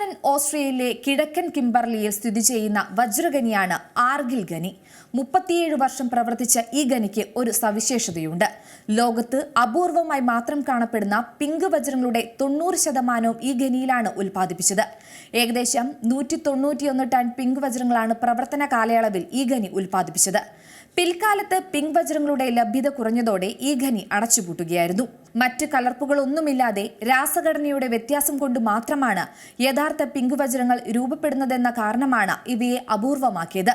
പടിഞ്ഞാറൻ ഓസ്ട്രേലിയയിലെ കിഴക്കൻ കിംബർലിയിൽ സ്ഥിതി ചെയ്യുന്ന വജ്രഖനിയാണ് ആർഗിൽ ഖനി മുപ്പത്തിയേഴ് വർഷം പ്രവർത്തിച്ച ഈ ഖനിക്ക് ഒരു സവിശേഷതയുണ്ട്. ലോകത്ത് അപൂർവമായി മാത്രം കാണപ്പെടുന്ന പിങ്ക് വജ്രങ്ങളുടെ തൊണ്ണൂറ് ശതമാനവും ഈ ഖനിയിലാണ് ഉൽപ്പാദിപ്പിച്ചത്. ഏകദേശം നൂറ്റി തൊണ്ണൂറ്റിയൊന്ന് ടൺ പിങ്ക് വജ്രങ്ങളാണ് പ്രവർത്തന കാലയളവിൽ ഈ ഖനി ഉൽപ്പാദിപ്പിച്ചത്. പിൽക്കാലത്ത് പിങ്ക് വജ്രങ്ങളുടെ ലഭ്യത കുറഞ്ഞതോടെ ഈ ഖനി അടച്ചുപൂട്ടുകയായിരുന്നു. മറ്റ് കലർപ്പുകളൊന്നുമില്ലാതെ രാസഘടനയുടെ വ്യത്യാസം കൊണ്ട് മാത്രമാണ് യഥാർത്ഥ പിങ്ക് വജ്രങ്ങൾ രൂപപ്പെടുന്നതെന്ന കാരണമാണ് ഇവയെ അപൂർവമാക്കിയത്.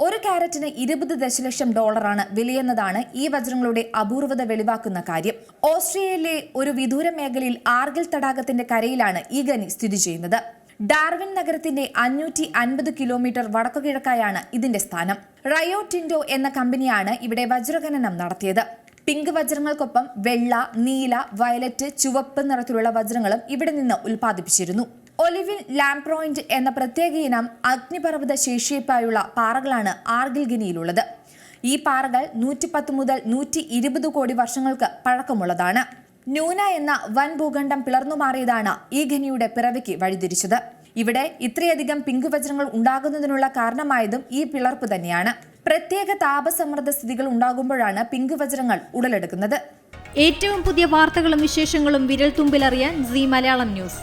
ഒരു കാരറ്റിന് ഇരുപത് ദശലക്ഷം ഡോളറാണ് വിലയെന്നതാണ് ഈ വജ്രങ്ങളുടെ അപൂർവത വെളിവാക്കുന്ന കാര്യം. ഓസ്ട്രേലിയയിലെ ഒരു വിദൂര മേഖലയിൽ ആർഗിൽ തടാകത്തിന്റെ കരയിലാണ് ഈ ഖനി സ്ഥിതി ചെയ്യുന്നത്. ഡാർവിൻ നഗരത്തിന്റെ അഞ്ഞൂറ്റി അൻപത് കിലോമീറ്റർ വടക്കുകിഴക്കായാണ് ഇതിന്റെ സ്ഥാനം. റയോ ടിൻഡോ എന്ന കമ്പനിയാണ് ഇവിടെ വജ്രഖനനം നടത്തിയത്. പിങ്ക് വജ്രങ്ങൾക്കൊപ്പം വെള്ള നീല വയലറ്റ് ചുവപ്പ് നിറത്തിലുള്ള വജ്രങ്ങളും ഇവിടെ നിന്ന് ഉൽപ്പാദിപ്പിച്ചിരുന്നു. ഒലിവിൻ ലാംപ്രോയിന്റ് എന്ന പ്രത്യേക ഇനം അഗ്നിപർവത ശേഷിപ്പായുള്ള പാറകളാണ് ആർഗിൽ ഗിനിയിലുള്ളത് ഈ പാറകൾ നൂറ്റിപ്പത്ത് മുതൽ നൂറ്റി ഇരുപത് കോടി വർഷങ്ങൾക്ക് പഴക്കമുള്ളതാണ്. ന്യൂന എന്ന വൻ ഭൂഖണ്ഡം പിളർന്നു മാറിയതാണ് ഈ ഖനിയുടെ പിറവിക്ക് വഴിതിരിച്ചത്. ഇവിടെ ഇത്രയധികം പിങ്ക് വജ്രങ്ങൾ ഉണ്ടാകുന്നതിനുള്ള കാരണമായതും ഈ പിളർപ്പ് തന്നെയാണ്. പ്രത്യേക താപസമ്മർദ്ദ സ്ഥിതികൾ ഉണ്ടാകുമ്പോഴാണ് പിങ്ക് വജ്രങ്ങൾ ഉടലെടുക്കുന്നത്. ഏറ്റവും പുതിയ വാർത്തകളും വിശേഷങ്ങളും വിരൽ തുമ്പിലറിയാൻ സി മലയാളം ന്യൂസ്.